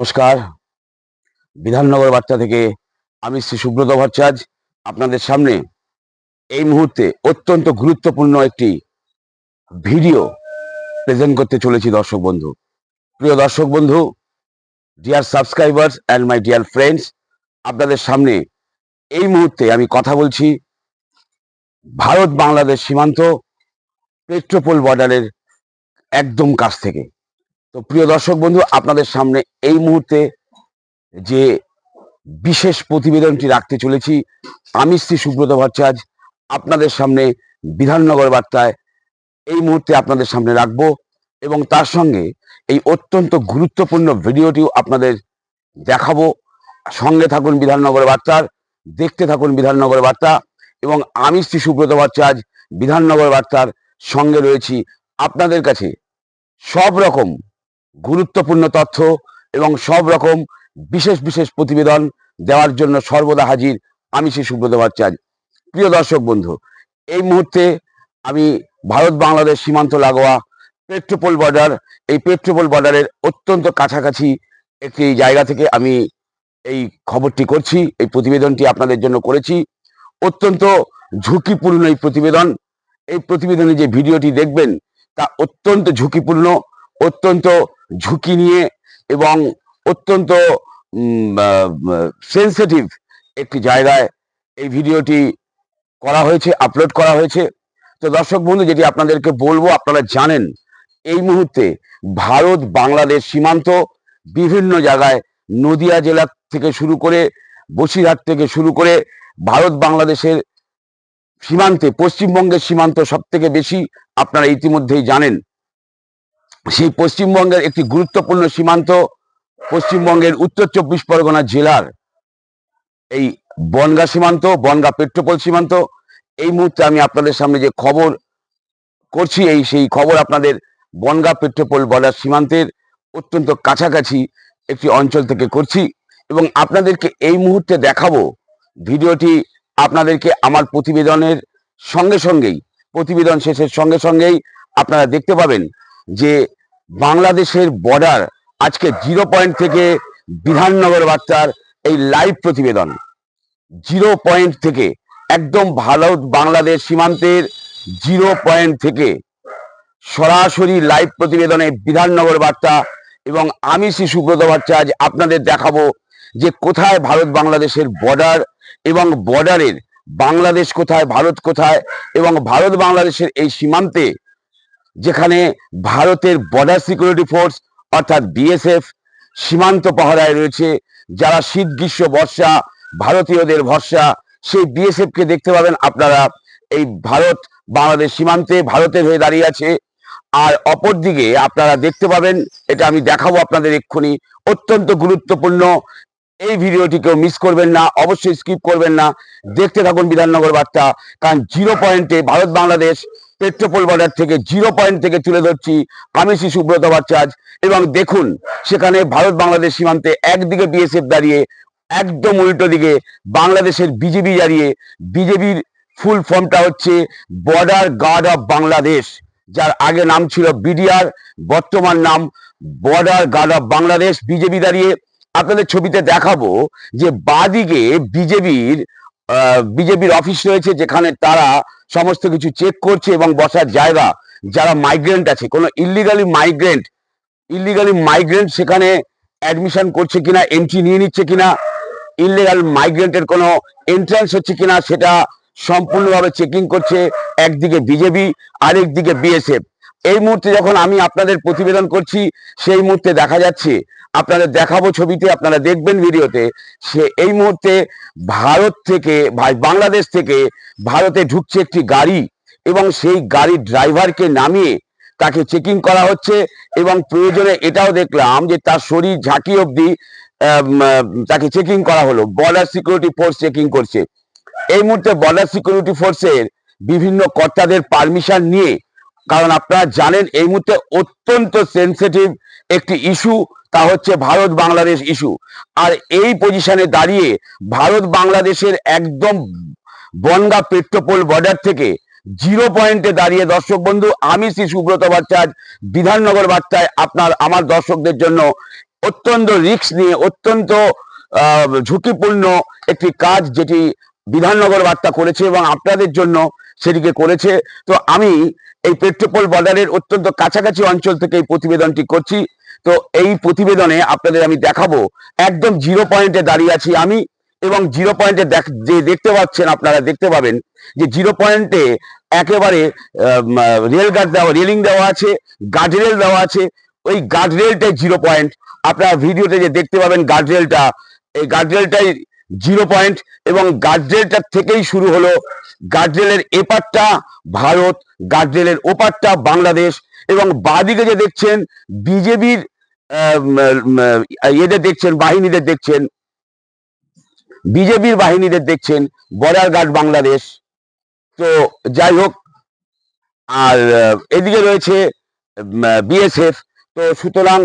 নমস্কার। বিধাননগর বার্তা থেকে আমি শ্রী সুব্রত ভট্টাচার্য আপনাদের সামনে এই মুহূর্তে অত্যন্ত গুরুত্বপূর্ণ একটি ভিডিও প্রেজেন্ট করতে চলেছি দর্শক বন্ধু। প্রিয় দর্শক বন্ধু dear subscribers and my dear friends আপনাদের সামনে এই মুহূর্তে আমি কথা বলছি ভারত বাংলাদেশ সীমান্ত পেট্রোপোল বর্ডারের একদম কাছ থেকে। তো প্রিয় দর্শক বন্ধু, আপনাদের সামনে এই মুহূর্তে যে বিশেষ প্রতিবেদনটি রাখতে চলেছি আমি শ্রী সুব্রত ভট্টাচার্য, আপনাদের সামনে বিধাননগর বার্তায় এই মুহূর্তে আপনাদের সামনে রাখব এবং তার সঙ্গে এই অত্যন্ত গুরুত্বপূর্ণ ভিডিওটিও আপনাদের দেখাবো। সঙ্গে থাকুন বিধাননগর বার্তার, দেখতে থাকুন বিধাননগর বার্তা এবং আমি শ্রী সুব্রত ভট্টাচার্য, বিধাননগর বার্তার সঙ্গে রয়েছি। আপনাদের কাছে সব রকম গুরুত্বপূর্ণ তথ্য এবং সব রকম বিশেষ বিশেষ প্রতিবেদন দেওয়ার জন্য সর্বদা হাজির আমি শ্রী সুব্রত ভট্টাচার্য। প্রিয় দর্শক বন্ধু, এই মুহূর্তে আমি ভারত বাংলাদেশ সীমান্ত লাগোয়া পেট্রোপোল বর্ডার, এই পেট্রোপোল বর্ডারের অত্যন্ত কাছাকাছি একটি জায়গা থেকে আমি এই খবরটি করছি, এই প্রতিবেদনটি আপনাদের জন্য করেছি। অত্যন্ত ঝুঁকিপূর্ণ এই প্রতিবেদন। এই প্রতিবেদনে যে ভিডিওটি দেখবেন তা অত্যন্ত ঝুঁকিপূর্ণ। অত্যন্ত ঝুঁকি নিয়ে এবং অত্যন্ত সেন্সিটিভ একটি জায়গায় এই ভিডিওটি করা হয়েছে আপলোড করা হয়েছে। তো দর্শক বন্ধু, যেটি আপনাদেরকে বলব, আপনারা জানেন, এই মুহূর্তে ভারত, বাংলাদেশ সীমান্ত বিভিন্ন জায়গায় নদিয়া জেলা থেকে শুরু করে বসিরহাট থেকে শুরু করে ভারত, বাংলাদেশের সীমান্তে, পশ্চিমবঙ্গের সীমান্ত সব থেকে বেশি আপনারা ইতিমধ্যেই জানেন। সেই পশ্চিমবঙ্গের একটি গুরুত্বপূর্ণ সীমান্ত পশ্চিমবঙ্গের উত্তর চব্বিশ পরগনা জেলার এই বনগা সীমান্ত, বনগা পেট্রোপোল সীমান্ত। এই মুহূর্তে আমি আপনাদের সামনে যে খবর করছি, এই সেই খবর আপনাদের বনগা পেট্রোপোল বর্ডার সীমান্তের অত্যন্ত কাছাকাছি একটি অঞ্চল থেকে করছি এবং আপনাদেরকে এই মুহূর্তে দেখাবো ভিডিওটি আপনাদেরকে আমার প্রতিবেদনের সঙ্গে সঙ্গেই, প্রতিবেদন শেষের সঙ্গে সঙ্গেই আপনারা দেখতে পাবেন যে বাংলাদেশের বর্ডার আজকে জিরো পয়েন্ট থেকে বিধাননগর বার্তার এই লাইভ প্রতিবেদন। জিরো পয়েন্ট থেকে একদম ভারত বাংলাদেশ সীমান্তের জিরো পয়েন্ট থেকে সরাসরি লাইভ প্রতিবেদনে বিধাননগর বার্তা এবং আমি শ্রী সুব্রত ভট্টাচার্য আপনাদের দেখাবো যে কোথায় ভারত বাংলাদেশের বর্ডার এবং বর্ডারের বাংলাদেশ কোথায়, ভারত কোথায় এবং ভারত বাংলাদেশের এই সীমান্তে যেখানে ভারতের বর্ডার সিকিউরিটি ফোর্স অর্থাৎ বিএসএফ সীমান্ত পাহারায় রয়েছে, যারা শীত, গ্রীষ্ম, বর্ষা, ভারতীয়দের ভরসা, সেই বিএসএফ কে দেখতে পাবেন আপনারা। এই ভারত, বাংলাদেশ সীমান্তে ভারতের হয়ে দাঁড়িয়ে আছে। আর অপর দিকে আপনারা দেখতে পাবেন, এটা আমি দেখাবো আপনাদের এক্ষুনি, অত্যন্ত গুরুত্বপূর্ণ। এই ভিডিওটি কেউ মিস করবেন না, অবশ্যই স্কিপ করবেন না। দেখতে থাকুন বিধাননগর বার্তা, কারণ জিরো পয়েন্টে ভারত বাংলাদেশ পেট্রোপোল বর্ডার থেকে জিরো পয়েন্ট থেকে তুলে ধরছি আমি শ্রী সুব্রত ভট্টাচার্য। এবং দেখুন, সেখানে ভারত বাংলাদেশ সীমান্তে একদিকে বিএসএফ দাঁড়িয়ে, একদম উল্টো দিকে বাংলাদেশের বিজেপি দাঁড়িয়ে বিজেপির ফুল ফর্মটা হচ্ছে বর্ডার গার্ড অফ বাংলাদেশ যার আগে নাম ছিল বিডিআর বর্তমান নাম border guard of Bangladesh BGB দাঁড়িয়ে। আপনাদের ছবিতে দেখাবো যে বাদিকে বিজেপির বিজেপির অফিস রয়েছে যেখানে তারা সমস্ত কিছু চেক করছে এবং বসার জায়গা, যারা মাইগ্রেন্ট আছে, কোনো ইলিগালি মাইগ্রেন্ট ইলিগালি মাইগ্রেন্ট সেখানে অ্যাডমিশন করছে কিনা এন্ট্রি নিয়ে নিচ্ছে কিনা ইলিগাল মাইগ্রেন্টের কোনো এন্ট্রান্স হচ্ছে কিনা, সেটা সম্পূর্ণভাবে চেকিং করছে, একদিকে বিজেপি, আরেকদিকে বিএসএফ এই মুহূর্তে যখন আমি আপনাদের প্রতিবেদন করছি, সেই মুহূর্তে দেখা যাচ্ছে, আপনাদের দেখাবো ছবিতে, আপনারা দেখবেন ভিডিওতে, সে এই মুহূর্তে ভারত থেকে বাংলাদেশ থেকে ভারতে ঢুকছে একটি গাড়ি এবং সেই গাড়ির ড্রাইভারকে নামিয়ে তাকে চেকিং করা হচ্ছে এবং প্রয়োজনে এটাও দেখলাম যে তার শরীর ঝাঁকি অবধি তাকে চেকিং করা হলো। বর্ডার সিকিউরিটি ফোর্স চেকিং করছে। এই মুহূর্তে বর্ডার সিকিউরিটি ফোর্সের বিভিন্ন কর্তাদের পারমিশন নিয়ে কারণ আপনারা জানেন এই মুহূর্তে অত্যন্ত সেন্সিটিভ একটি ইস্যু তা হচ্ছে ভারত বাংলাদেশ ইস্যু আর এই পজিশনে দাঁড়িয়ে ভারত বাংলাদেশের একদম বনগা পেট্রোপোল বর্ডার থেকে জিরো পয়েন্টে দাঁড়িয়ে দর্শক বন্ধু, আমি শ্রী সুব্রত ভট্টাচার্য, বিধাননগর বার্তায় আপনার, আমার দর্শকদের জন্য অত্যন্ত রিস্ক নিয়ে, অত্যন্ত ঝুঁকিপূর্ণ একটি কাজ যেটি বিধাননগর বার্তা করেছে এবং আপনাদের জন্য সেটিকে করেছে। তো আমি এই পেট্রোপোল বর্ডারের অত্যন্ত কাছাকাছি অঞ্চল থেকে এই প্রতিবেদনটি করছি। তো এই প্রতিবেদনে আপনাদের আমি দেখাবো, একদম জিরো পয়েন্টে দাঁড়িয়ে আছি আমি এবং জিরো পয়েন্টে যে দেখতে পাচ্ছেন আপনারা দেখতে পাবেন যে জিরো পয়েন্টে একেবারে রেল গার্ড দেওয়া রেলিং দেওয়া আছে গার্ডরেল দেওয়া আছে। ওই গার্ডরেলটাই জিরো পয়েন্ট আপনারা ভিডিওতে যে দেখতে পাবেন গার্ডরেলটা এই গার্ডরেলটাই জিরো পয়েন্ট এবং গার্ডরেলটার থেকেই শুরু হলো। গার্ডরেলের এপারটা ভারত গার্ডরেলের ওপারটা বাংলাদেশ এবং বাদিকে যে দেখছেন বিজেপির এদের দেখছেন, বাহিনীদের দেখছেন, বিজেপির বাহিনীদের দেখছেন বর্ডার গার্ড বাংলাদেশ। তো যাই হোক, আর এদিকে রয়েছে বিএসএফ। তো সুতরাং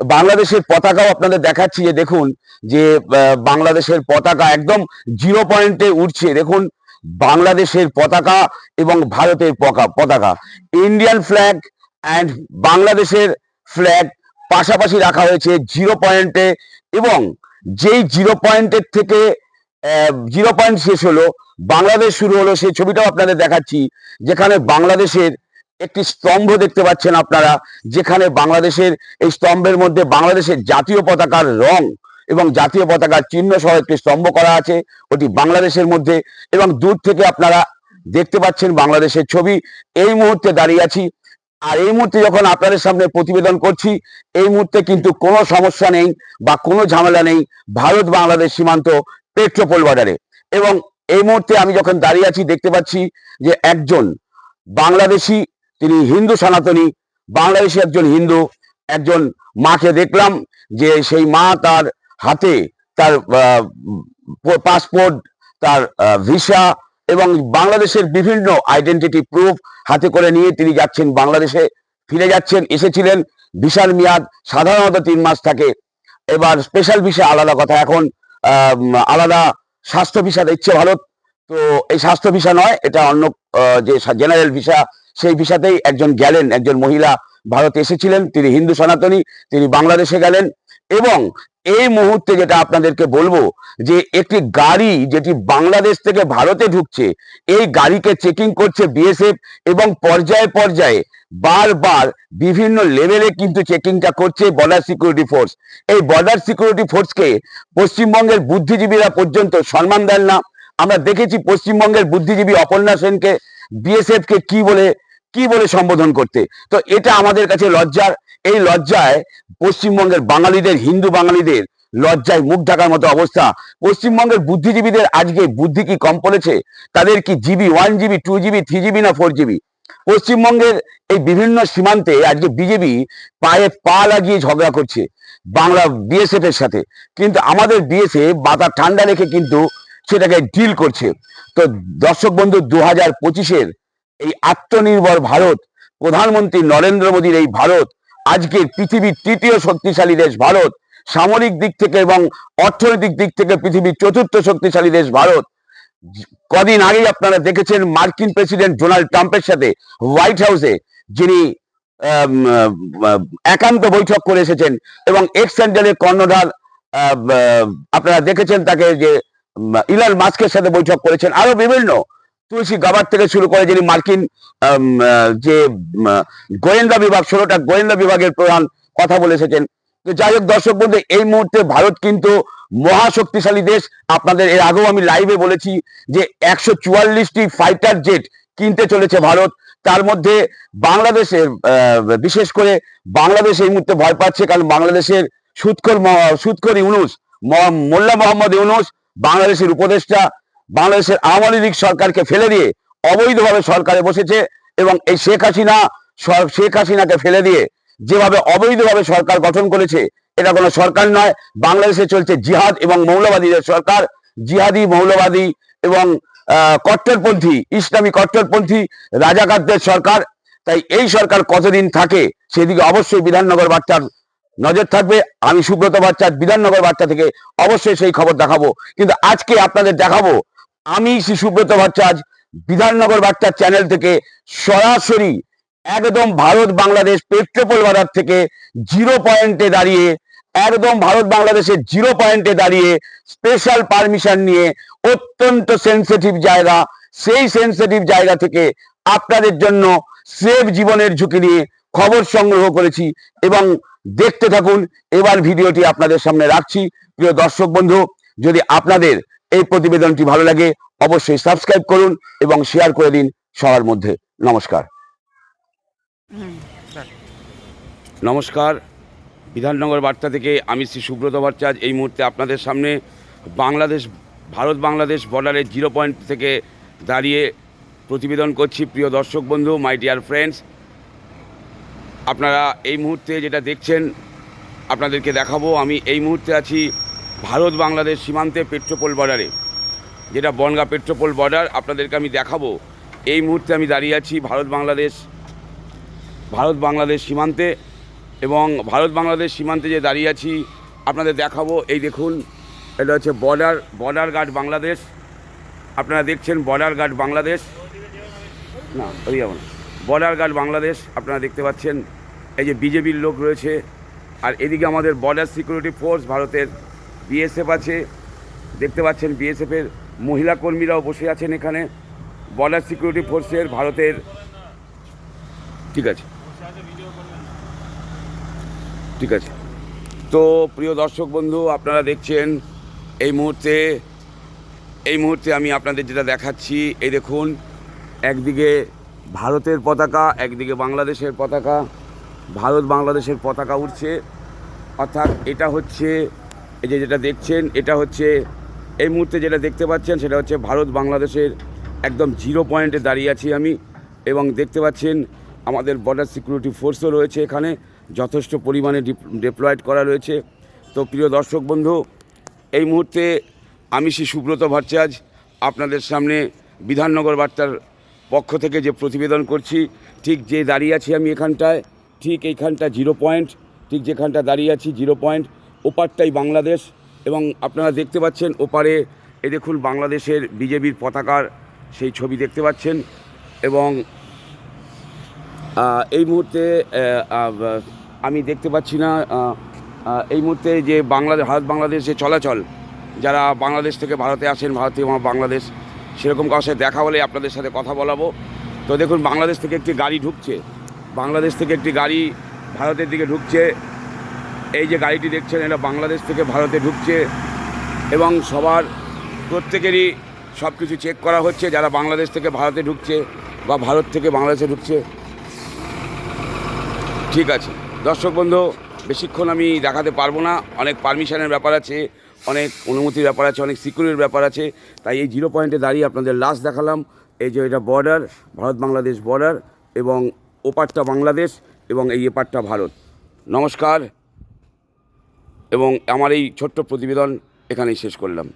বাংলাদেশের পতাকাও আপনাদের দেখাচ্ছি যে দেখুন যে বাংলাদেশের পতাকা একদম জিরো পয়েন্টে উঠছে দেখুন বাংলাদেশের পতাকা এবং ভারতের পতাকা। ইন্ডিয়ান ফ্ল্যাগ অ্যান্ড বাংলাদেশের ফ্ল্যাগ পাশাপাশি রাখা হয়েছে জিরো পয়েন্টে এবং যেই জিরো পয়েন্টের থেকে জিরো পয়েন্ট শেষ হলো, বাংলাদেশ শুরু হলো, সেই ছবিটাও আপনাদের দেখাচ্ছি, যেখানে বাংলাদেশের একটি স্তম্ভ দেখতে পাচ্ছেন আপনারা, যেখানে বাংলাদেশের এই স্তম্ভের মধ্যে বাংলাদেশের জাতীয় পতাকার রং এবং জাতীয় পতাকার চিহ্ন সহ একটি স্তম্ভ করা আছে। ওটি বাংলাদেশের মধ্যে এবং দূর থেকে আপনারা দেখতে পাচ্ছেন বাংলাদেশের ছবি। এই মুহূর্তে দাঁড়িয়ে আছি। আর এই মুহূর্তে যখন আপনাদের সামনে প্রতিবেদন করছি, এই মুহূর্তে কিন্তু কোনো সমস্যা নেই বা কোনো ঝামেলা নেই ভারত বাংলাদেশ সীমান্ত পেট্রোপোল বর্ডারে এবং এই মুহূর্তে আমি যখন দাঁড়িয়ে আছি, দেখতে পাচ্ছি যে একজন বাংলাদেশি তিনি হিন্দু সনাতনী, বাংলাদেশি একজন হিন্দু, একজন মাকে দেখলাম যে সেই মা তার হাতে তার পাসপোর্ট তার ভিসা এবং বাংলাদেশের বিভিন্ন আইডেন্টিটি প্রুফ হাতে করে নিয়ে তিনি যাচ্ছেন বাংলাদেশে ফিরে যাচ্ছেন, এসেছিলেন। ভিসার মেয়াদ সাধারণত তিন মাস থাকে। এবার স্পেশাল ভিসা আলাদা কথা। এখন আলাদা স্বাস্থ্য ভিসা দিচ্ছে ভারত। তো এই স্বাস্থ্য ভিসা নয়, এটা অন্য যে জেনারেল ভিসা সেই ভিসাতেই একজন গেলেন, একজন মহিলা ভারতে এসেছিলেন, তিনি হিন্দু সনাতনী, তিনি বাংলাদেশে গেলেন এবং এই মুহূর্তে যেটা আপনাদেরকে বলব যে একটি গাড়ি যেটি বাংলাদেশ থেকে ভারতে ঢুকছে, এই গাড়িকে চেকিং করছে বিএসএফ এবং পর্যায়ে পর্যায়ে বারবার বিভিন্ন লেভেলে কিন্তু চেকিংটা করছে বর্ডার সিকিউরিটি ফোর্স এই বর্ডার সিকিউরিটি ফোর্সকে পশ্চিমবঙ্গের বুদ্ধিজীবীরা পর্যন্ত সম্মান দেন না আমরা দেখেছি পশ্চিমবঙ্গের বুদ্ধিজীবী অপর্ণা সেনকে বিএসএফ কে কি বলে কি বলে সম্বোধন করতে। তো এটা আমাদের কাছে লজ্জার। এই লজ্জায় পশ্চিমবঙ্গের বাঙালিদের, হিন্দু বাঙালিদের লজ্জায় মুখ ঢাকার মতো অবস্থা। পশ্চিমবঙ্গের বুদ্ধিজীবীদের আজকে বুদ্ধি কি কম পড়েছে? তাদের কি GB one GB, two GB, three GB না ফোর জিবি? পশ্চিমবঙ্গের এই বিভিন্ন সীমান্তে আজকে বিজেপি পায়ে পা লাগিয়ে ঝগড়া করছে, বাংলা বিএসএফ এর সাথে। কিন্তু আমাদের বিএসএফ মাথা ঠান্ডা রেখে কিন্তু সেটাকে ডিল করছে। তো দর্শক বন্ধু দু হাজার পঁচিশের এই আত্মনির্ভর ভারত, প্রধানমন্ত্রী নরেন্দ্র মোদীর এই ভারত, আজকের পৃথিবীর তৃতীয় শক্তিশালী দেশ ভারত, সামরিক দিক থেকে এবং অর্থনৈতিক দিক থেকে পৃথিবীর চতুর্থ শক্তিশালী দেশ ভারত। কদিন আগেই আপনারা দেখেছেন মার্কিন প্রেসিডেন্ট ডোনাল্ড ট্রাম্পের সাথে হোয়াইট হাউসে, যিনি একান্ত বৈঠক করে এসেছেন এবং এক্স স্যান্ডেলের কর্ণধার আপনারা দেখেছেন তাকে যে ইলান মাস্কের সাথে বৈঠক করেছেন। আরও বিভিন্ন তুলসী গাবার থেকে শুরু করে যিনি মার্কিন যে গোয়েন্দা বিভাগ, ষোলোটা গোয়েন্দা বিভাগের প্রধান কথা বলে এসেছেন। তো যাই হোক দর্শক বন্ধু, এই মুহূর্তে ভারত কিন্তু মহাশক্তিশালী দেশ। আপনাদের এর আগেও আমি লাইভে বলেছি যে একশো চুয়াল্লিশটি ফাইটার জেট কিনতে চলেছে ভারত। তার মধ্যে বাংলাদেশের বিশেষ করে বাংলাদেশ এই মুহূর্তে ভয় পাচ্ছে, কারণ বাংলাদেশের সুৎখর সুৎখর ইউনুস মোল্লা মোহাম্মদ ইউনুস বাংলাদেশের উপদেষ্টা বাংলাদেশের আওয়ামী লীগ সরকারকে ফেলে দিয়ে অবৈধভাবে সরকারে বসেছে এবং এই শেখ হাসিনা শেখ হাসিনাকে ফেলে দিয়ে যেভাবে অবৈধভাবে সরকার গঠন করেছে, এটা কোনো সরকার নয়। বাংলাদেশে চলছে জিহাদ এবং মৌলবাদীদের সরকার। জিহাদি, মৌলবাদী এবং কট্টরপন্থী, ইসলামী কট্টরপন্থী, রাজাকারদের সরকার। তাই এই সরকার কতদিন থাকে, সেদিকে অবশ্যই বিধাননগর বার্তার নজর থাকবে। আমি সুব্রত বাচ্চার বিধাননগর বার্তা থেকে অবশ্যই সেই খবর দেখাবো। কিন্তু আজকে আপনাদের দেখাবো, আমি শ্রী সুব্রত ভট্টাচার্য, বিধাননগর বার্তার চ্যানেল থেকে সরাসরি একদম ভারত বাংলাদেশ পেট্রোপোল বর্ডার থেকে জিরো পয়েন্টে দাঁড়িয়ে, একদম ভারত বাংলাদেশের জিরো পয়েন্টে দাঁড়িয়ে স্পেশাল পারমিশন নিয়ে অত্যন্ত সেন্সিটিভ জায়গা। সেই সেন্সিটিভ জায়গা থেকে আপনাদের জন্য সেফ জীবনের ঝুঁকি নিয়ে খবর সংগ্রহ করেছি এবং দেখতে থাকুন। এবার ভিডিওটি আপনাদের সামনে রাখছি। প্রিয় দর্শক বন্ধু, যদি আপনাদের এই প্রতিবেদনটি ভালো লাগে, অবশ্যই সাবস্ক্রাইব করুন এবং শেয়ার করে দিন সবার মধ্যে। নমস্কার। নমস্কার। বিধাননগর বার্তা থেকে আমি শ্রী সুব্রত ভট্টাচার্য। এই মুহূর্তে আপনাদের সামনে বাংলাদেশ, ভারত বাংলাদেশ বর্ডারের জিরো পয়েন্ট থেকে দাঁড়িয়ে প্রতিবেদন করছি। প্রিয় দর্শক বন্ধু মাই ডিয়ার ফ্রেন্ডস আপনারা এই মুহূর্তে যেটা দেখছেন, আপনাদেরকে দেখাবো, আমি এই মুহূর্তে আছি ভারত বাংলাদেশ সীমান্তে পেট্রোপোল বর্ডারে যেটা বনগা পেট্রোপোল বর্ডার আপনাদেরকে আমি দেখাবো। এই মুহূর্তে আমি দাঁড়িয়ে আছি ভারত বাংলাদেশ ভারত বাংলাদেশ সীমান্তে এবং ভারত বাংলাদেশ সীমান্তে যে দাঁড়িয়ে আছি, আপনাদের দেখাবো। এই দেখুন, এটা হচ্ছে বর্ডার বর্ডার গার্ড বাংলাদেশ। আপনারা দেখছেন বর্ডার গার্ড বাংলাদেশ। না ওই না। বর্ডার গার্ড বাংলাদেশ, আপনারা দেখতে পাচ্ছেন, এই যে বিজেপির লোক রয়েছে, আর এদিকে আমাদের বর্ডার সিকিউরিটি ফোর্স ভারতের বিএসএফ আছে, দেখতে পাচ্ছেন বিএসএফের মহিলা কর্মীরাও বসে আছেন এখানে, বর্ডার সিকিউরিটি ফোর্সের ভারতের, ঠিক আছে ঠিক আছে। তো প্রিয় দর্শক বন্ধু, আপনারা দেখছেন, এই মুহূর্তে এই মুহূর্তে আমি আপনাদের যেটা দেখাচ্ছি, এই দেখুন, একদিকে ভারতের পতাকা, একদিকে বাংলাদেশের পতাকা, ভারত বাংলাদেশের পতাকা উঠছে অর্থাৎ এটা হচ্ছে, এই যে যেটা দেখছেন, এটা হচ্ছে, এই মুহূর্তে যেটা দেখতে পাচ্ছেন, সেটা হচ্ছে ভারত বাংলাদেশের একদম জিরো পয়েন্টে দাঁড়িয়ে আছি আমি। এবং দেখতে পাচ্ছেন, আমাদের বর্ডার সিকিউরিটি ফোর্সও রয়েছে এখানে, যথেষ্ট পরিমাণে ডিপ্লয়েড করা রয়েছে। তো প্রিয় দর্শক বন্ধু, এই মুহূর্তে আমি শ্রী সুব্রত ভট্টাচার্য, আপনাদের সামনে বিধাননগর বার্তার পক্ষ থেকে যে প্রতিবেদন করছি, ঠিক যে দাঁড়িয়ে আছি আমি এখানটায়, ঠিক এইখানটা জিরো পয়েন্ট, ঠিক যেখানটা দাঁড়িয়ে আছি জিরো পয়েন্ট, ওপারটাই বাংলাদেশ এবং আপনারা দেখতে পাচ্ছেন ওপারে, এ দেখুন বাংলাদেশের বিজেপির পতাকার সেই ছবি দেখতে পাচ্ছেন এবং এই মুহূর্তে আমি দেখতে পাচ্ছি না এই মুহূর্তে যে বাংলাদেশ, ভারত বাংলাদেশ চলাচল, যারা বাংলাদেশ থেকে ভারতে আসেন, ভারতীয় বাংলাদেশ সেরকম কারোর সাথে দেখা হলে আপনাদের সাথে কথা বলাবো। তো দেখুন, বাংলাদেশ থেকে একটি গাড়ি ঢুকছে। বাংলাদেশ থেকে একটি গাড়ি ভারতের দিকে ঢুকছে। এই যে গাড়িটি দেখছেন, এটা বাংলাদেশ থেকে ভারতে ঢুকছে এবং সবার প্রত্যেকেরই সব কিছু চেক করা হচ্ছে, যারা বাংলাদেশ থেকে ভারতে ঢুকছে বা ভারত থেকে বাংলাদেশে ঢুকছে। ঠিক আছে। দর্শক বন্ধু, বেশিক্ষণ আমি দেখাতে পারব না। অনেক পারমিশনের ব্যাপার আছে। অনেক অনুমতির ব্যাপার আছে, অনেক সিকিউরিটির ব্যাপার আছে। তাই এই জিরো পয়েন্টে দাঁড়িয়ে আপনাদের লাস্ট দেখালাম। এই যে এটা বর্ডার ভারত বাংলাদেশ বর্ডার এবং ওপারটা বাংলাদেশ এবং এই এপারটা ভারত। নমস্কার এবং আমার এই ছোট্ট প্রতিবেদন এখানেই শেষ করলাম।